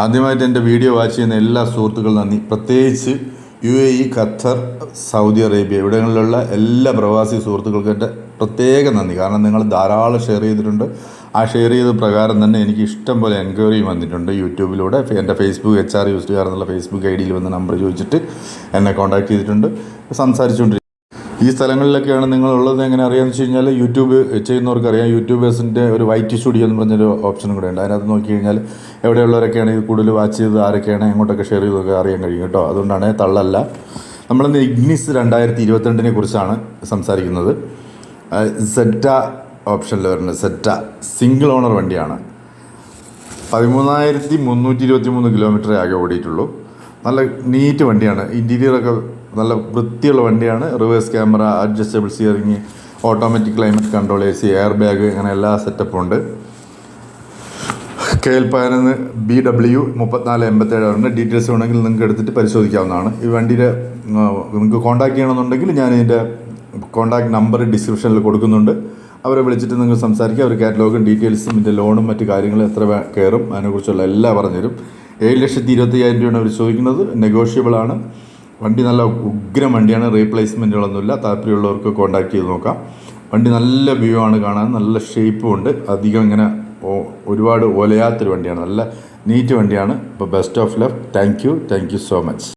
ആദ്യമായിട്ട് എന്റെ video watch ചെയ്യുന്ന എല്ലാ സുഹൃത്തുക്കളും നന്ദി. പ്രത്യേകിച്ച് U A E Qatar Saudi Arabia ഇവിടങ്ങളിലുള്ള എല്ലാ പ്രവാസി സുഹൃത്തുക്കൾക്കും എന്റെ പ്രത്യേക നന്ദി. കാരണം നിങ്ങൾ ധാരാളം ഷെയർ ചെയ്തിട്ടുണ്ട്. ആ ഷെയർ ചെയ്ത പ്രകാരം തന്നെ എനിക്ക് ഇഷ്ടം പോലെ എൻക്വയറി വന്നിട്ടുണ്ട് യൂട്യൂബിലൂടെ. എന്റെ ഫേസ്ബുക്ക് എച്ച് ആർ യൂസ് എന്നുള്ള ഫേസ്ബുക്ക് ഐ ഡിയിൽ വന്ന് നമ്പർ ചോദിച്ചിട്ട് എന്നെ കോൺടാക്ട് ചെയ്തിട്ടുണ്ട്. സംസാരിച്ചുകൊണ്ടിരിക്കും ഈ സ്ഥലങ്ങളിലൊക്കെയാണ് നിങ്ങളുള്ളത് എങ്ങനെ അറിയാമെന്ന് വെച്ച് കഴിഞ്ഞാൽ യൂട്യൂബ് ചെയ്യുന്നവർക്കറിയാം യൂട്യൂബേഴ്സിന്റെ ഒരു വൈറ്റ് സ്റ്റുഡിയോ എന്ന് പറഞ്ഞൊരു ഓപ്ഷനും കൂടെ ഉണ്ട്. അതിനകത്ത് നോക്കി കഴിഞ്ഞാൽ എവിടെയുള്ളവരൊക്കെയാണ് ഇത് കൂടുതൽ വാച്ച് ചെയ്ത് ആരൊക്കെയാണ് എങ്ങോട്ടൊക്കെ ഷെയർ ചെയ്തൊക്കെ അറിയാൻ കഴിയും കേട്ടോ. അതുകൊണ്ടാണ് തള്ളല്ല. നമ്മളിന്ന് ഇഗ്നിസ് രണ്ടായിരത്തി ഇരുപത്തിരണ്ടിനെ കുറിച്ചാണ് സംസാരിക്കുന്നത്. സെറ്റ ഓപ്ഷനിൽ വരുന്നത്. സെറ്റ സിംഗിൾ ഓണർ വണ്ടിയാണ്. പതിമൂന്നായിരത്തി മുന്നൂറ്റി ഇരുപത്തി മൂന്ന് കിലോമീറ്ററേ ആകെ ഓടിയിട്ടുള്ളൂ. നല്ല നീറ്റ് വണ്ടിയാണ്. ഇന്റീരിയറൊക്കെ നല്ല വൃത്തിയുള്ള വണ്ടിയാണ്. Reverse camera adjustable steering automatic climate control A C air bag അങ്ങനെ എല്ലാ സെറ്റപ്പും ഉണ്ട്. കെ എൽ പതിനൊന്ന് ബി ഡബ്ല്യു മുപ്പത്തിനാല് എൺപത്തേഴ് ഉണ്ട് ഡീറ്റെയിൽസ് വേണമെങ്കിൽ നിങ്ങൾക്ക് എടുത്തിട്ട് പരിശോധിക്കാവുന്നതാണ്. ഈ വണ്ടിയുടെ നിങ്ങൾക്ക് കോൺടാക്ട് ചെയ്യണമെന്നുണ്ടെങ്കിൽ ഞാൻ ഇതിന്റെ കോൺടാക്ട് നമ്പർ ഡിസ്ക്രിപ്ഷനിൽ കൊടുക്കുന്നുണ്ട്. അവരെ വിളിച്ചിട്ട് നിങ്ങൾ സംസാരിക്കുക. അവർ കാറ്റലോഗും ഡീറ്റെയിൽസും ഇതിന്റെ ലോണും മറ്റു കാര്യങ്ങളും എത്ര കയറും അതിനെക്കുറിച്ചുള്ള എല്ലാം പറഞ്ഞുതരും. ഏഴ് ലക്ഷത്തി ഇരുപത്തി അയ്യായിരം രൂപയാണ് അവർ ചോദിക്കുന്നത്. നെഗോഷ്യബിൾ ആണ്. വണ്ടി നല്ല ഉഗ്രം വണ്ടിയാണ്. റീപ്ലേസ്മെന്റുകളൊന്നുമില്ല താല്പര്യമുള്ളവർക്ക് കോൺടാക്ട് ചെയ്ത് നോക്കാം. വണ്ടി നല്ല വ്യൂ ആണ് കാണാൻ. നല്ല ഷേപ്പും ഉണ്ട്. അധികം ഇങ്ങനെ ഒരുപാട് ഒലയാത്തൊരു വണ്ടിയാണ്. നല്ല നീറ്റ് വണ്ടിയാണ്. അപ്പോൾ best of luck thank you thank you so much